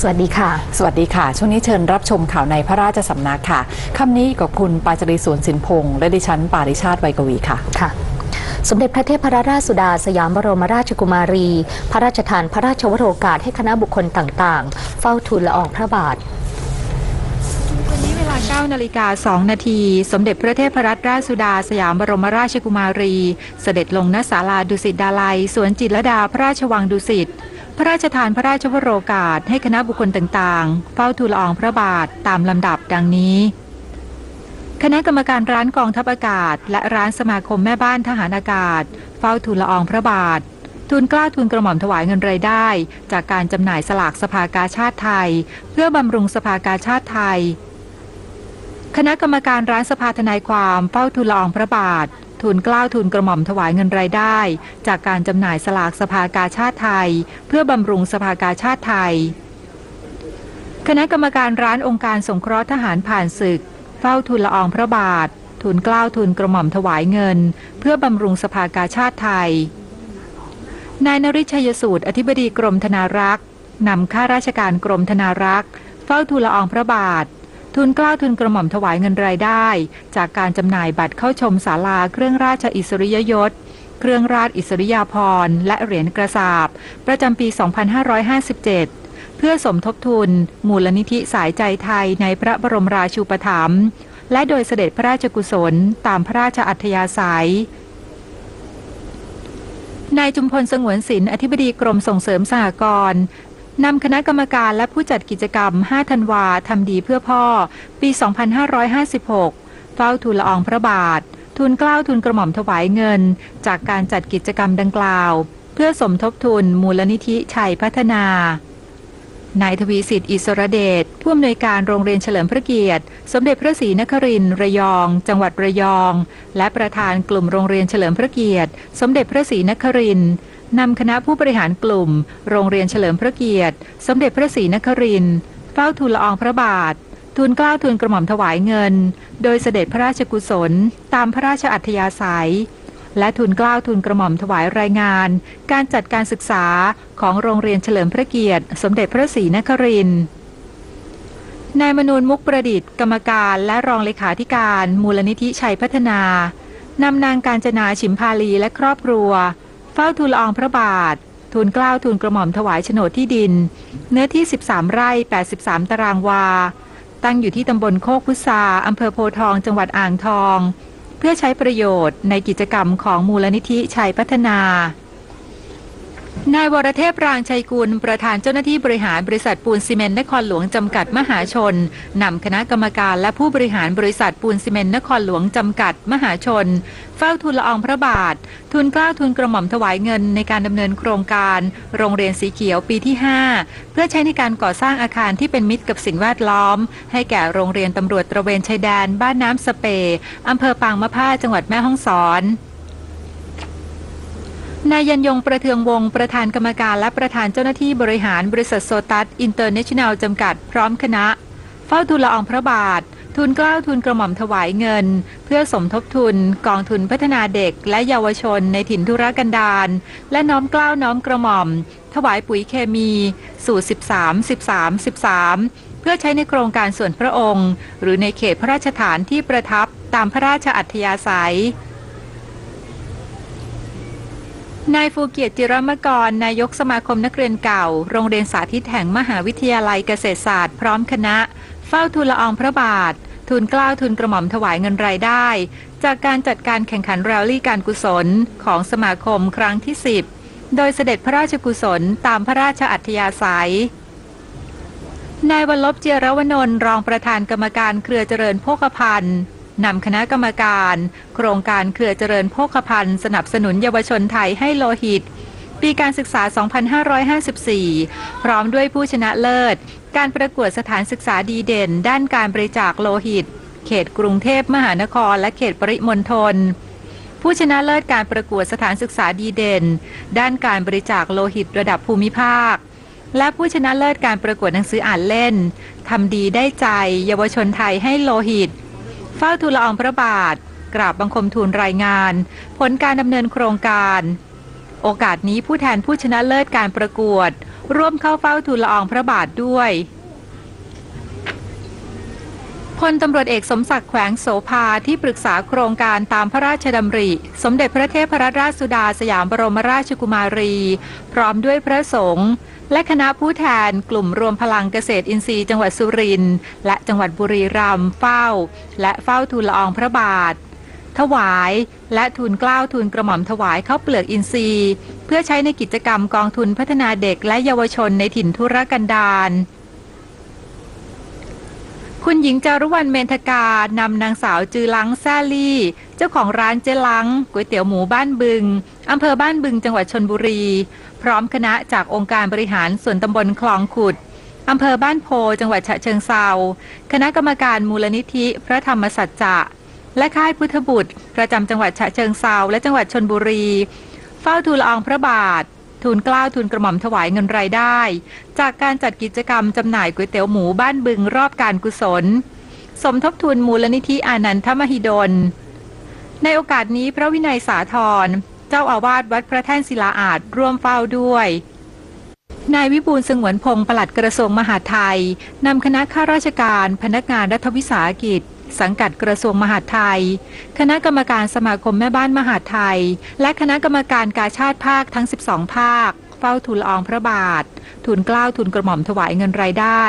สวัสดีค่ะ สวัสดีค่ะ ช่วงนี้เชิญรับชมข่าวในพระราชสำนักค่ะคำนี้กับคุณปาจรีสวนสินพงษ์และดิฉันปาริชาติไวยกวีค่ะค่ะสมเด็จพระเทพรราชสุดาสยามบรมราชกุมารี พระราชทานพระราชวโรกาสให้คณะบุคคลต่างๆ เฝ้าทูลละอองพระบาทวันนี้เวลา9นาฬิกา2นาที สมเด็จพระเทพรัตนราชสุดาสยามบรมราชกุมารี เสด็จลงณศาลาดุสิตดาลัย สวนจิตรลดาพระราชวังดุสิต พระราชทานพระราชวโรกาสให้คณะบุคคลต่างๆ เฝ้าทูลละอองพระบาทตามลำดับดังนี้ คณะกรรมการร้านกองทัพอากาศ และร้านสมาคมแม่บ้านทหารอากาศ เฝ้าทูลละอองพระบาททูลกล้าทูลกระหม่อมถวายเงินรายได้ จากการจำหน่ายสลากสภากาชาติไทย เพื่อบำรุงสภากาชาติไทย คณะกรรมการร้านสภาทนายความเฝ้าทูลละอองพระบาท ทูลกล้าวทูลกระหม่อมถวายเงินรายได้ จากการจำหน่ายสลากสภากาชาติไทย เพื่อบำรุงสภากาชาติไทย คณะกรรมการร้านองค์การสงเคราะห์ทหารผ่านศึก เฝ้าทูลละอองพระบาท ทูลกล้าวทูลกระหม่อมถวายเงิน เพื่อบำรุงสภากาชาติไทย นายนริชัยสูตรอธิบดีกรมธนารักษ์นำข้าราชการกรมธนารักษ์ เฝ้าทูลละอองพระบาท ทุนกล้าทุนกระหม่อมถวายเงินรายได้ จากการจำหน่ายบัตรเข้าชมศาลาเครื่องราชอิสริยยศ เครื่องราชอิสริยาภรณ์และเหรียญกระสาบ ประจำปี 2557เพื่อสมทบทุน มูลนิธิสายใจไทยในพระบรมราชูปถัมภ์และโดยเสด็จพระราชกุศลตามพระราชอัธยาศัย นายจุมพลสงวนศิลป์อธิบดีกรมส่งเสริมสหกรณ์ นำคณะกรรมการและผู้จัดกิจกรรม 5 ธันวาทำดีเพื่อพ่อ ปี 2556 เฝ้าทูลละอองพระบาททูลเกล้าทูลกระหม่อมถวายเงิน จากการจัดกิจกรรมดังกล่าว เพื่อสมทบทุนมูลนิธิชัยพัฒนานายทวีสิทธิ์อิสระเดชผู้อำนวยการโรงเรียนเฉลิมพระเกียรติ สมเด็จพระศรีนครินทร์ระยอง จังหวัดระยอง และประธานกลุ่มโรงเรียนเฉลิมพระเกียรติ สมเด็จพระศรีนครินทร์ นำคณะผู้บริหารกลุ่ม โรงเรียนเฉลิมพระเกียรติ สมเด็จพระศรีนครินทร์เฝ้าทูลละอองพระบาท ทูลเกล้าทูลกระหม่อมถวายเงิน โดยเสด็จพระราชกุศล ตามพระราชอัธยาศัย และทูลเกล้าทูลกระหม่อมถวายรายงาน การจัดการศึกษาของโรงเรียนเฉลิมพระเกียรติ สมเด็จพระศรีนครินทร์นายมนูนมุกประดิษฐ์กรรมการและรองเลขาธิการ มูลนิธิชัยพัฒนานำนางการจนาฉิมพาลีและครอบครัว เฝ้าทูลละอองพระบาท ทูลเกล้าทูลกระหม่อมถวายโฉนดที่ดิน เนื้อที่ 13 ไร่ 83 ตารางวา ตั้งอยู่ที่ตำบลโคกพุทราอำเภอโพทอง จังหวัดอ่างทอง เพื่อใช้ประโยชน์ในกิจกรรมของมูลนิธิชัยพัฒนา นายวรเทพรางชัยกุล ประธานเจ้าหน้าที่บริหารบริษัทปูนซีเมนต์นครหลวงจำกัดมหาชน นำคณะกรรมการและผู้บริหารบริษัทปูนซีเมนต์นครหลวงจำกัดมหาชน เฝ้าทูลละอองพระบาท ทุนกล้าทุนกระหม่อมถวายเงินในการดำเนินโครงการ โรงเรียนสีเขียวปีที่ 5 เพื่อใช้ในการก่อสร้างอาคารที่เป็นมิตรกับสิ่งแวดล้อม ให้แก่โรงเรียนตำรวจตระเวนชายแดน บ้านน้ำสเปอำเภอปางมะผ้าจังหวัดแม่ฮ่องสอน นายยันยงประเทืองวงประธานกรรมการและประธานเจ้าหน้าที่บริหารบริษัทโซตัสอินเตอร์เนชั่นแนลจำกัดพร้อมคณะ เฝ้าทูลละอองพระบาท ทุนกล้าวทุนกระหม่อมถวายเงิน เพื่อสมทบทุน กองทุนพัฒนาเด็กและเยาวชนในถิ่นธุรกันดารและน้อมกล้าวน้อมกระหม่อม ถวายปุ๋ยเคมี สูตร13 13 13 เพื่อใช้ในโครงการส่วนพระองค์ หรือในเขตพระราชฐานที่ประทับตามพระราชอัธยาศัย นายฟูเกียรติจิรมกร นายกสมาคมนักเรียนเก่า โรงเรียนสาธิตแห่งมหาวิทยาลัยเกษตรศาสตร์พร้อมคณะ เฝ้าทูลละอองพระบาท ทุนกล้าวทุนกระหม่อมถวายเงินรายได้ จากการจัดการแข่งขันแรลลี่การกุศลของสมาคมครั้งที่ 10 โดยเสด็จพระราชกุศลตามพระราชอัธยาศัย นายวันลบเจียรวนนท์รองประธานกรรมการเครือเจริญโภคภัณฑ์ นำคณะกรรมการ โครงการเครือเจริญโภคภัณฑ์สนับสนุนเยาวชนไทยให้โลหิต ปีการศึกษา 2554 พร้อมด้วยผู้ชนะเลิศ การประกวดสถานศึกษาดีเด่น ด้านการบริจาคโลหิต เขตกรุงเทพมหานคร และเขตปริมณฑลผู้ชนะเลิศการประกวดสถานศึกษาดีเด่น ด้านการบริจาคโลหิตระดับภูมิภาค และผู้ชนะเลิศการประกวดหนังสืออ่านเล่น ทำดีได้ใจ เยาวชนไทยให้โลหิต เฝ้าทูลละอองพระบาท กราบบังคมทูลรายงาน ผลการดำเนินโครงการ โอกาสนี้ผู้แทนผู้ชนะเลิศการประกวด ร่วมเข้าเฝ้าทูลละอองพระบาทด้วย ลตำรวจเอกสมศักดิ์แขวงโสภาที่ปรึกษาโครงการตามพระราชดำริ สมเด็จพระเทพรัตนราชสุดาสยามบรมราชกุมารี พร้อมด้วยพระสงฆ์และคณะผู้แทนกลุ่มรวมพลังเกษตรอินทรีย์จังหวัดสุรินทร์และจังหวัดบุรีรัมย์เฝ้า และเฝ้าทูลละอองพระบาท ถวาย และทูลเกล้าทูลกระหม่อมถวายข้าวเปลือกอินทรีย์ เพื่อใช้ในกิจกรรมกองทุนพัฒนาเด็กและเยาวชนในถิ่นทุรกันดาร คุณหญิงจารุวรรณเมนทกานำนางสาวจือลังแซลี่ เจ้าของร้านเจลังก๋วยเตี๋ยวหมูบ้านบึงอำเภอบ้านบึงจังหวัดชนบุรี พร้อมคณะจากองค์การบริหารส่วนตำบลคลองขุดอำเภอบ้านโพจังหวัดฉะเชิงเซาคณะกรรมการมูลนิธิพระธรรมสัจจะและค่ายพุทธบุตร ประจำจังหวัดฉะเชิงเซาและจังหวัดชนบุรี เฝ้าทูลอองพระบาท ทูลกล้าทูลกระหม่อมถวายเงินรายได้ จากการจัดกิจกรรมจำหน่ายก๋วยเตี๋ยวหมูบ้านบึงรอบการกุศล สมทบทุนมูลนิธิอานันทมหิดล ในโอกาสนี้พระวินัยสาธรเจ้าอาวาสวัดพระแท่นศิลาอาจร่วมเฝ้าด้วยนายวิบูลย์สงวนพงศ์ปลัดกระทรวงมหาดไทย นำคณะข้าราชการ พนักงานรัฐวิสาหกิจ สังกัดกระทรวงมหาดไทย คณะกรรมการสมาคมแม่บ้านมหาดไทย และคณะกรรมการกาชาติภาคทั้ง 12 ภาค เฝ้าทูลอองพระบาททูลกล้าวทูลกระหม่อมถวายเงินรายได้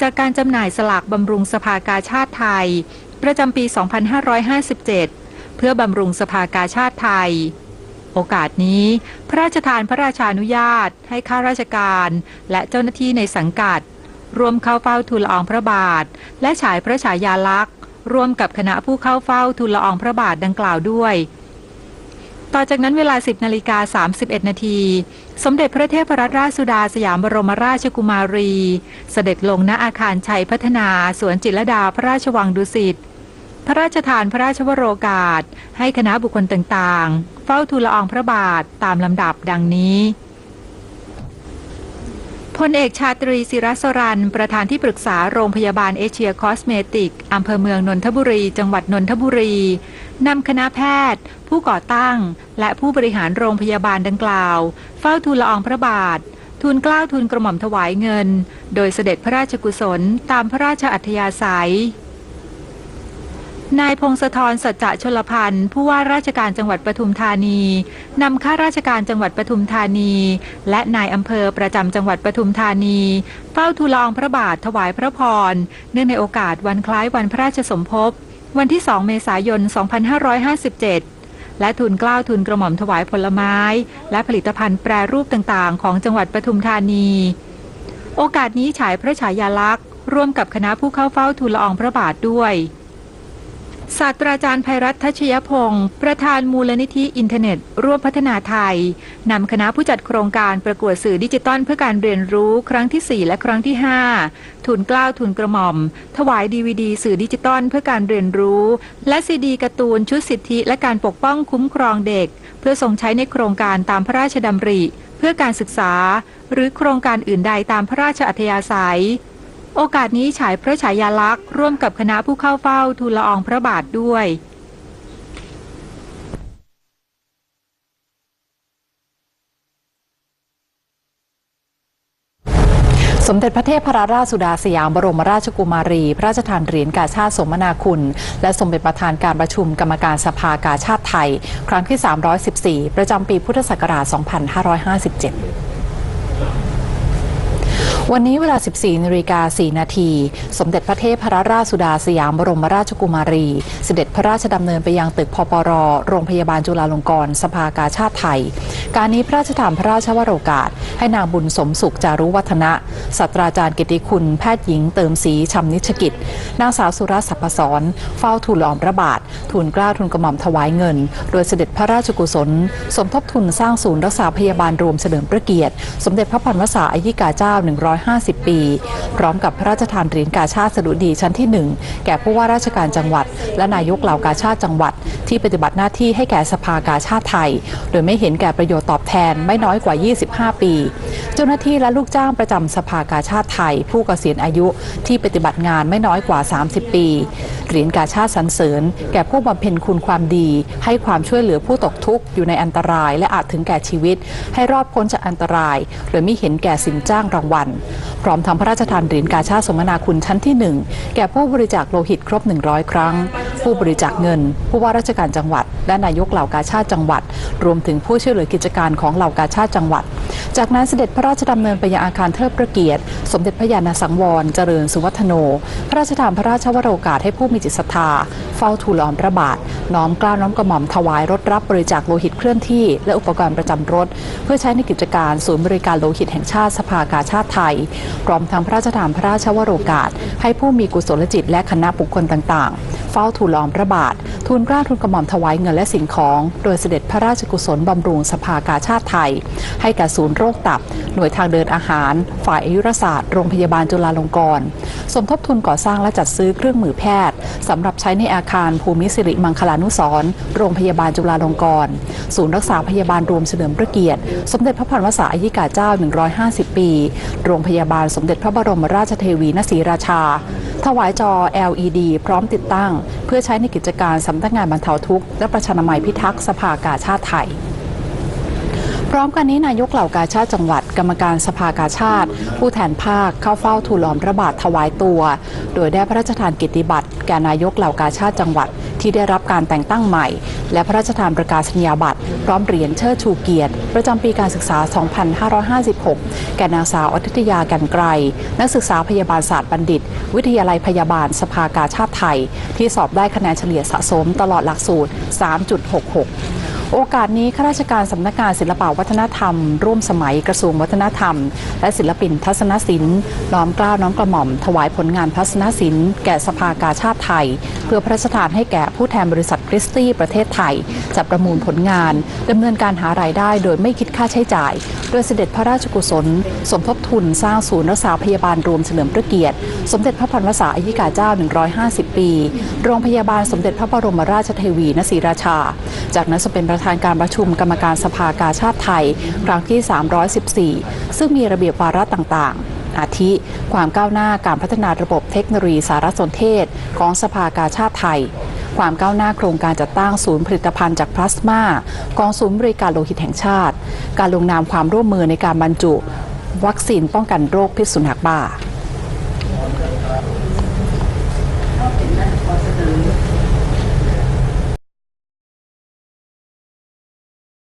จากการจำหน่ายสลากบำรุงสภากาชาติไทย ประจำปี 2557 เพื่อบำรุงสภากาชาติไทยโอกาสนี้พระราชทานพระราชานุญาต ให้ข้าราชการและเจ้าหน้าที่ในสังกัด รวมเข้าเฝ้าทูลอองพระบาท และฉายพระฉายาลักษณ์ ร่วมกับคณะผู้เข้าเฝ้าทูลละอองพระบาทดังกล่าวด้วย ต่อจากนั้นเวลา 10นาฬิกา31 นาที สมเด็จพระเทพรัตนราชสุดาสยามบรมราชกุมารี เสด็จลงณอาคารชัยพัฒนาสวนจิตรดาพระราชวังดุสิตพระราชทานพระราชวโรกาส ให้คณะบุคคลต่างๆ เฝ้าทูลละอองพระบาทตามลำดับดังนี้ พลเอกชาตรีศิรสรัน ประธานที่ปรึกษาโรงพยาบาลเอเชียคอสเมติก อำเภอเมืองนนทบุรี จังหวัดนนทบุรี นำคณะแพทย์ ผู้ก่อตั้ง และผู้บริหารโรงพยาบาลดังกล่าว เฝ้าทูลละอองพระบาท ทูลเกล้าทูลกระหม่อมถวายเงิน โดยเสด็จพระราชกุศลตามพระราชอัธยาศัย นายพงศธรสัจจะชลพันธ์ผู้ว่าราชการจังหวัดปทุมธานีนำข้าราชการจังหวัดปทุมธานี และนายอำเภอประจำจังหวัดปทุมธานี เฝ้าทูลละองพระบาทถวายพระพร เนื่องในโอกาสวันคล้ายวันพระราชสมภพ วันที่ 2 เมษายน 2557 และทูลเกล้าวทูลกระหม่อมถวายผลไม้ และผลิตภัณฑ์แปรรูปต่างๆ ของจังหวัดปทุมธานี โอกาสนี้ฉายพระฉายาลักษณ์ ร่วมกับคณะผู้เข้าเฝ้าทูลละอองพระบาทด้วย ศาสตราจารย์ภัยรัตน์ทัชยพงศ์ประธานมูลนิธิอินเทอร์เน็ต ร่วมพัฒนาไทย นำคณะผู้จัดโครงการประกวดสื่อดิจิตอลเพื่อการเรียนรู้ครั้งที่ 4 และครั้งที่ 5 ทุนกล้าวทุนกระหม่อม ถวายดีวดีสื่อดิจิตอลเพื่อการเรียนรู้ และซีดีการ์ตูนชุดสิทธิ และการปกป้องคุ้มครองเด็ก เพื่อส่งใช้ในโครงการตามพระราชดำริ เพื่อการศึกษา หรือโครงการอื่นใดตามพระราชอัธยาศัย โอกาสนี้ฉายพระฉายาลักษณ์ร่วมกับคณะผู้เข้าเฝ้าทูลละอองพระบาทด้วยสมเด็จพระเทพรัตนราชสุดาสยามบรมราชกุมารี พระราชทานเหรียญกาชาติสมนาคุณ และทรงเป็นประธานการประชุมกรรมการสภากาชาติไทย ครั้งที่ 314 ประจำปีพุทธศักราช 2557 วันนี้เวลา 14นาฬิกา4นาที สมเด็จพระเทพรัตนราชสุดาสยามบรมราชกุมารี เสด็จพระราชดำเนินไปยังตึกพปร โรงพยาบาลจุฬาลงกรณ์สภากาชาติไทย การนี้พระราชทานพระราชวโรกาส ให้นางบุญสมสุขจารุวัฒนะศาสตราจารย์กิติคุณแพทย์หญิงเติมศรีชำนิชกิจ นางสาวสุรสัพพสรเฝ้าทูลอองพระบาททูลกล้าทูลกระหม่อมถวายเงิน โดยเสด็จพระราชกุศล สมทบทุนสร้างศูนย์รักษาพยาบาลรวมเฉลิมพระเกียรติ สมเด็จพระพันวษาอายิกาเจ้า150 ปี พร้อมกับพระราชทานเหรียญกาชาติสดุดีชั้นที่ 1 แก่ผู้ว่าราชการจังหวัด และนายกเหล่ากาชาติจังหวัด ที่ปฏิบัติหน้าที่ให้แก่สภากาชาติไทย โดยไม่เห็นแก่ประโยชน์ตอบแทนไม่น้อยกว่า 25 ปี เจ้าหน้าที่และลูกจ้างประจำสภากาชาติไทย ผู้เกษียณอายุที่ปฏิบัติงานไม่น้อยกว่า 30 ปี เหรียญกาชาติสรรเสริญ แก่ผู้บำเพ็ญคุณความดี ให้ความช่วยเหลือผู้ตกทุกข์อยู่ในอันตราย และอาจถึงแก่ชีวิต ให้รอดพ้นจากอันตรายหรือไม่เห็นแก่สินจ้างรางวัล พร้อมทำพระราชทานเหรียญกาชาติสมนาคุณชั้นที่ 1 แก่ผู้บริจาคโลหิตครบ 100 ครั้ง ผู้บริจาคเงิน ผู้ว่าราชการจังหวัด และนายกเหล่ากาชาติจังหวัด รวมถึงผู้ช่วยเหลือกิจการของเหล่ากาชาติจังหวัด จากนั้นเสด็จพระราชดำเนินไปยังอาคารเทิดพระเกียรติ สมเด็จพระยาณสังวรเจริญสุวัฒโน พระราชทานพระราชวโรกาสให้ผู้มีจิตศรัทธา เฝ้าทูลลอองพระบาท น้อมกล้าน้อมกระหม่อมถวายรถรับบริจาคโลหิตเคลื่อนที่ และอุปกรณ์ประจำรถ เพื่อใช้ในกิจการศูนย์บริการโลหิตแห่งชาติสภากาชาติไทยพร้อมทั้งพระราชทานพระราชวโรกาสให้ผู้มีกุศลจิตและคณะบุคคลต่างๆ เฝ้าทูลละอองพระบาท ทูลกล้าทูลกระหม่อมถวายเงินและสิ่งของ โดยเสด็จพระราชกุศลบำรุงสภากาชาติไทย ให้แก่ศูนย์โรคตับ หน่วยทางเดินอาหาร ฝ่ายอายุรศาสตร์ โรงพยาบาลจุฬาลงกรณ์ สมทบทุนก่อสร้างและจัดซื้อเครื่องมือแพทย์ สำหรับใช้ในอาคารภูมิสิริมังคลานุสร์โรงพยาบาลจุฬาลงกรณ์ศูนย์รักษาพยาบาลรวมเฉลิมพระเกียรติ สมเด็จพระพันวษาอยิกาเจ้า 150 ปี โรงพยาบาลสมเด็จพระบรมราชเทวีณศรีราชา ถวายจอ LED พร้อมติดตั้ง เพื่อใช้ในกิจการสำนักงานบรรเทาทุกข์และประชานามัยพิทักษ์สภากาชาติไทยพร้อมกันนี้นายกเหล่ากาชาติจังหวัดกรรมการสภากาชาติ ผู้แทนภาคเข้าเฝ้าทูลล้อมพระบาทถวายตัว โดยได้พระราชทานกิตติบัตร แก่นายกเหล่ากาชาติจังหวัด ที่ได้รับการแต่งตั้งใหม่ และพระราชทานประกาศนียบัตร พร้อมเหรียญเชิดชูเกียรติ ประจำปีการศึกษา 2556 แก่นางสาวอธิตยากันไกรนักศึกษาพยาบาลศาสตร์บัณฑิต วิทยาลัยพยาบาลสภากาชาติไทย ที่สอบได้คะแนนเฉลี่ยสะสมตลอดหลักสูตร 3.66 โอกาสนี้ข้าราชการสำนักงานศิลปวัฒนธรรม ร่วมสมัยกระทรวงวัฒนธรรม และศิลปินทัศนศิลป์น้อมกล้าวน้อมกระหม่อม ถวายผลงานทัศนศิลป์แก่สภากาชาติไทย พื่อพระราชทานให้แก่ผู้แทนบริษัทคริสตี้ประเทศไทย จะประมูลผลงานดำเนินการหารายได้โดยไม่คิดค่าใช้จ่าย โดยเสด็จพระราชกุศล สมทบทุนสร้างศูนย์รักษาพยาบาลรวมเฉลิมพระเกียรติ สมเด็จพระพันวษาอายิกาเจ้า 150 ปี โรงพยาบาลสมเด็จพระบรมราชเทวีณศรีราชา จากนั้นจะเป็นประธานการประชุมกรรมการสภากาชาติไทย ครั้งที่ 314 ซึ่งมีระเบียบวาระต่างๆ อาทิ ความก้าวหน้าการพัฒนาระบบเทคโนโลยีสารสนเทศ ของสภากาชาติไทย ความก้าวหน้าโครงการจัดตั้งศูนย์ผลิตภัณฑ์จากพลาสมากองศูนย์บริการโลหิตแห่งชาติ การลงนามความร่วมมือในการบรรจุ วัคซีนป้องกันโรคพิษสุนัขบ้า